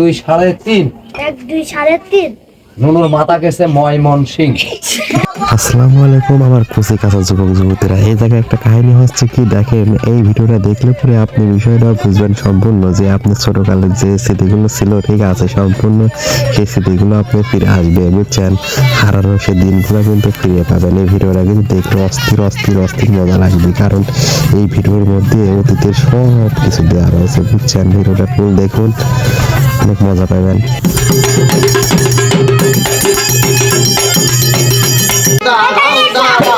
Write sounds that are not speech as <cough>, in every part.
দুই সাড়ে তিন। এক দুই সাড়ে তিন। নুনুর মাথা গেছে ময়মন সিং। আসসালামু আলাইকুম, আমার কুচি কাঁচা যুবক যুবতীরা। এই জায়গায় একটা কাহিনী হচ্ছে কি, দেখেন, এই ভিডিওটা দেখলে পরে আপনি বিষয়টা বুঝবেন সম্পূর্ণ যে আপনার ছোটকালের যে স্মৃতিগুলো ছিল, ঠিক আছে, সম্পূর্ণ সেই স্মৃতিগুলো আপনি ফিরে আসবে, বুঝছেন? হারানো সে দিনগুলো কিন্তু ফিরে পাবেন। এই ভিডিওটা কিন্তু দেখলে অস্থির অস্থির অস্থির মজা লাগবে, কারণ এই ভিডিওর মধ্যে অতীতের সব কিছু দেওয়া রয়েছে, বুঝছেন? ভিডিওটা ফুল দেখুন, অনেক মজা পাবেন। Dá, dá, dá.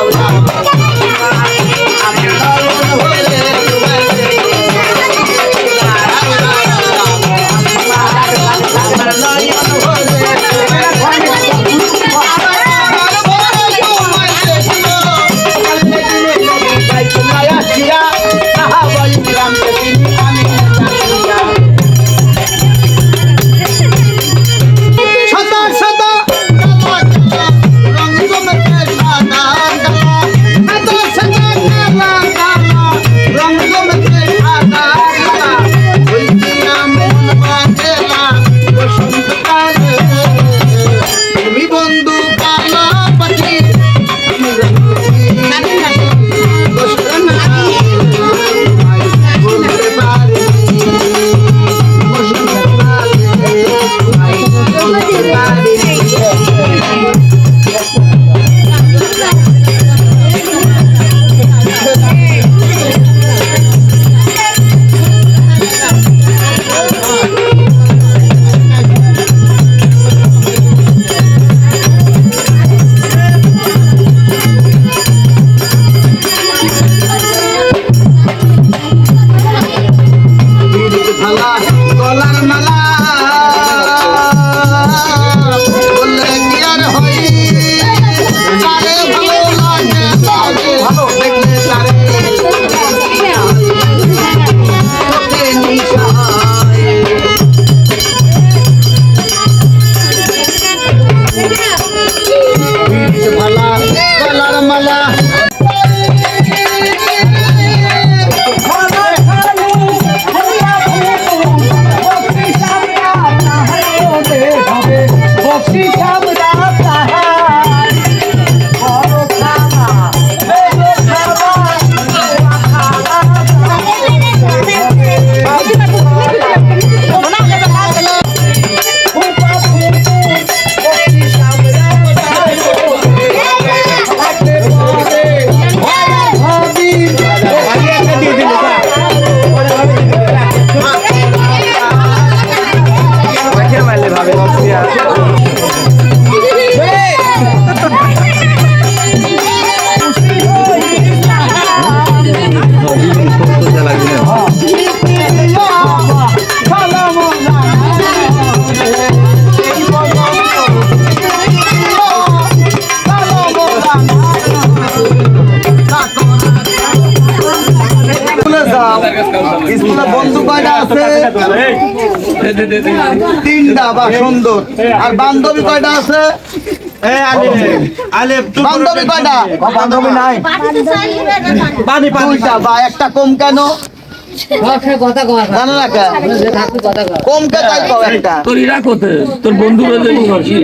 তিনটা বা সুন্দর। আর বান্ধবী কয়টা আছে? বান্ধবী কয়টা? বান্ধবী নাই। দুইটা বা একটা কম কেন? জানো না কেন কম। কে তাই কও একটা? তোর ইরা তোর বন্ধুরা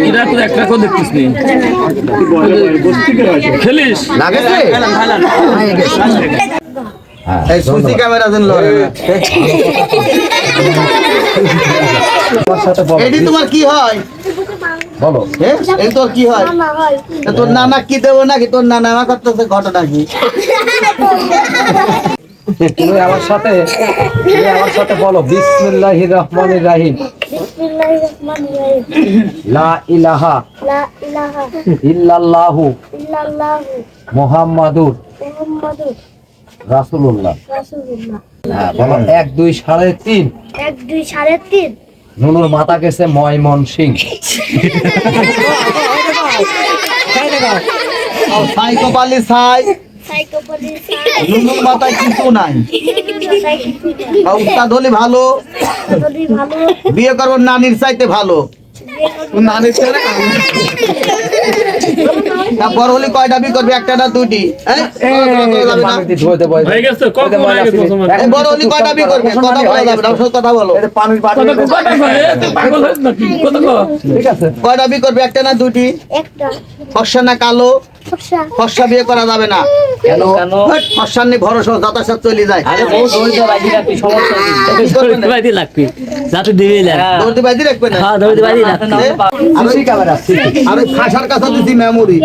ইরা তো একটা কথা দেখতিস নি। খেলিস? এই সুসি ক্যামেরা দেন লরে এটি তোমার কি হয়? বলো। এই তোর কি হয়? হয়। তোর নানা কি দেবো নাকি? তোর নানা আমার করতেছে ঘটনা কি? তুমি আমার সাথে তুমি আমার সাথে বলো। বিসমিল্লাহির রহমানির রাহিম। বিসমিল্লাহির রহমানির রহিম। লা ইলাহা লা ইলাহা ইল্লাল্লাহু ইল্লাল্লাহু মুহাম্মাদুর মুহাম্মাদুর রাসূলুল্লাহ। হ্যাঁ বলো এক দুই সাড়ে তিন। এক দুই সাড়ে তিন। নুনুর মাথা গেছে ময়মন সিং। সাই সাই। সাইকোপলি নুনুর মাথায় কিছু নাই। সাইকোপলি উস্তাদ হলে ভালো। বিয়ে করব নানির চাইতে ভালো। নানির তা বড় হলে কয়টা বি করবে? একটা না দুটি হ্যাঁ? না? হয়ে বড় হলে কয়টা বি করবে? কথা বলা যাবে না কথা কয়টা বি করবে? একটা না দুটি একটা। ফর্সা না কালো? ফর্সা। ফর্সা বিয়ে করা যাবে না। কেন? নেই ভরসা চলে যায়। দৌড়তে লাগবে যাতে দিবি না। দৌড়তে বাইদি রাখবে না? হ্যাঁ দৌড়তে পারি না সিসি ক্যামেরা সিসি আর ওই ফাঁসার কাছে দিছি মেমোরি।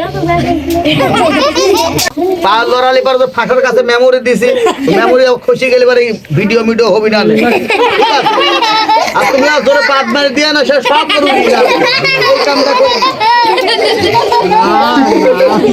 পা লড়ালি পর তো ফাঁসার কাছে মেমোরি দিছি। মেমোরি খুশি গেলে পরে ভিডিও মিডিও হবি না? আর তুমি আর জোরে পাত মারি দিয়ে না সে সব করে <laughs> এই কামটা করবি। <laughs>